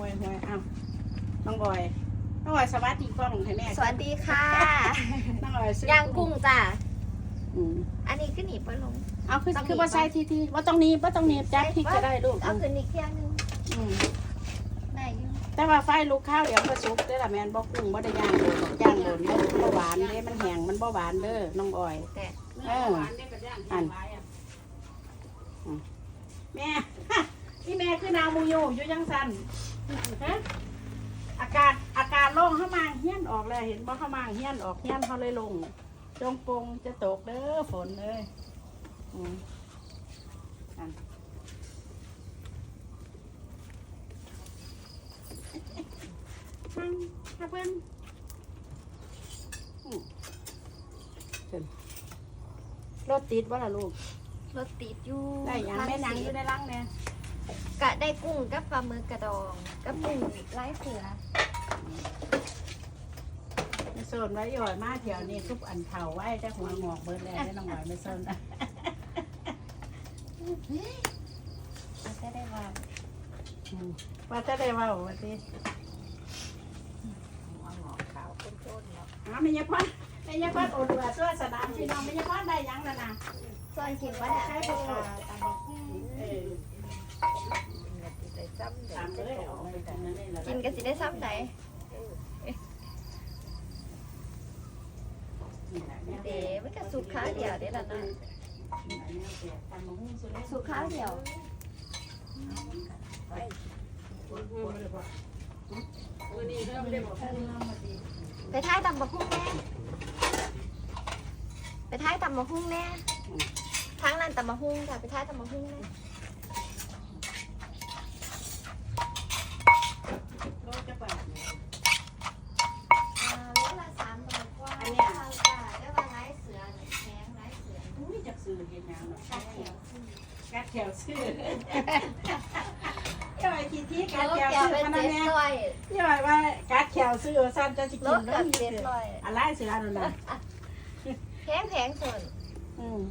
อย น้องออยสวัสดีกล้องให้แม่สวัสดีค่ะ น้องออยซื้ย่างกุ้งจ้ะอืมอันนี้ขึ้นหนีบไปลง เอาคือต้องหนีบ คือว่าใส่ทีทีว่าต้องหนีบว่าต้องหนีบจับพริกก็ได้ลูกเอาขึ้นอีกเที่ยงหนึงอืมได้อยู่แต่ว่าไฟลูกข้าวเดี๋ยวก็สุกได้อละแม่นบ่กุ้งบ่ได้ย่างโดนย่างโดนบ่บ่หวานเด้มันแห้งมันบ่หวานเด้อน้องออย แต่เอออันอืมแม่ ที่แม่คือนางมูยูอยู่ยังสัน ฮะอากาศอากาศโล่งเข้ามาเฮี้ยนออกเลยเห็นบ่เข้ามาเฮี้ยนออกเฮี้ยนเขาเลยลง จงปงจะตกเด้อฝนเลยอืมอันฟังค่ะเพื่อนอืมเชิญรถติดว่าล่ะลูกรถติดอยู่ได้หยังแม่นางอยู่ในรังเนี่ย กะได้กุ้งกับปลาหมึกกระดองกับกุ้งไร้เสือไม่โซนไว้ย่อยมาเที่ยวนี้ทุกอันเผาไว้แต่หัวงอกเบิดแล้วได้น้องหวายไม่โซนนะมันจะได้ว่าอืมว่าจะได้เว่าวันนี้หัวหงอกขาวเป็นต้นเนาะอ๋อไม่ยาพอนไม่ยาพอนโอดว่าส่วนสนามพี่น้องไม่ยาพอนได้หยังแล้วนะส่วนคิดว่าได้ใช้ปลา ซ้ำเดี๋ยวตามเลยออกไปจากนั้นนี่แหละกินก็สิได้ซ้ำไหนนี่แหละนี่ยเด๋มันก็สุกข้าเดียวเด้ละนะนี่แหละนี่ยเสียตามมาหุ้นสุดเลยสุกข้าเดียวไปท้ายตำบักหุ่งแน่ไปท้ายตำบักหุ่งแน่ทั้งนั้นตำบักหุ่งจ้ะไปท้ายตำบักหุ่งแน่ โลจะเปิด อ่าโลละสามร้อยกว่า อันเนี้ย จ้ะได้ว่าไร้เสือหรือแข้งไร้เสือ อุ้ยจากซื้อเห็นยังเนาะ กัดเขียวขึ้น กัด แถวซื้อย่อยกี่ที่กัดแถวซื้อพนันแม่ร้อยย่อยว่ากัดแถวซื้อสั้นจะสิกินแล้วมีเจ็ดเสือร้อยอะไรเสือนั่นน่ะแพงแพงส่วนอืม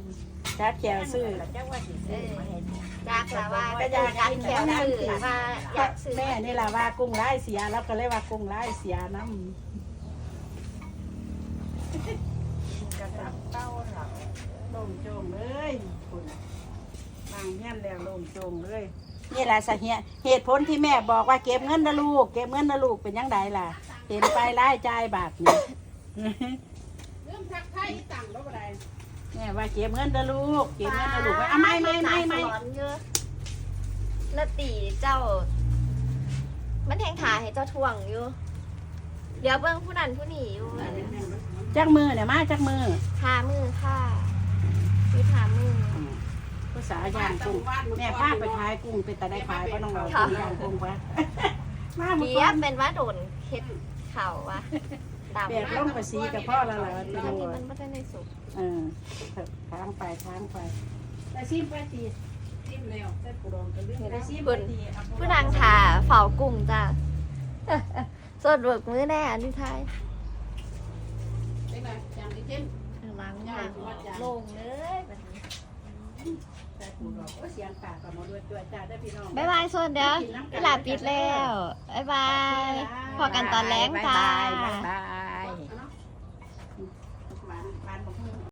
กัดแถวซื้อเจ้าว่าสิซื้อมากละว่าก็จะกัดแขวสื่อมาอยากสื่อแม่นี่แหละว่ากุ้งไล่เสียแล้วก็เลยว่ากุ้งไล่เสียน้ำกระตับเต้าหล่าำโล่งโจงเลยคุณ บางเงี้ยนแล้วโล่งโจงเลยนี่แหละสาเหตุเหตุผลที่แม่บอกว่าเก็บเงินนะลูก เก็บเงินนะลูกเป็นยังไงล่ะ เห็นไปไล่จ่ายบาทนี่เรื่องทักไทยต่างแล้วอะไรแม่ว่าเก็บเงินนะลูก เก็บเงินนะลูกไว้อะไม่ไม่ไม่ไม่สอนเยอะละตีเจ้า มันแทงขาให้เจ้าท่วงอยู่ เดี๋ยวเบิ่งผู้นั้นผู้นี้อยู่จักมือเนี่ยมาจักมือทามือค่ะคือทามือ ภาษาย่างกุ้งแม่พาไปขายกุ้งเป็นแต่ได้ขายก็ต้องรอกุ้งย่างกุ้งไปมาหมดเบีก่ยอนเป็นว่าโดนเค็ดเข่าวะดำเปียกล่องไปสีกับพ่อแล้วล่ะอันพี่นี้น้องมันไม่ได้ในสุกเออค้างไปค้างไปไปซิมไปตีซิมเร็วได้ปูดองกันเรื่องไปซิมไปตีผู้นางถาเฝ้ากลุ่มจ้ะสดเบิกมือแน่อันที่ไทยได้ไหมจางที่เช่นล้างทางลงเลยบัดนี้ แต่ปูดองก็เสียงปากกับมาด้วยตัวจ้าได้พี่น้อง บ๊ายบายส่วนเดี๋ยวเวลาปิดแล้ว บ๊ายบาย พอกันตอนแรงจ้า บ๊ายบาย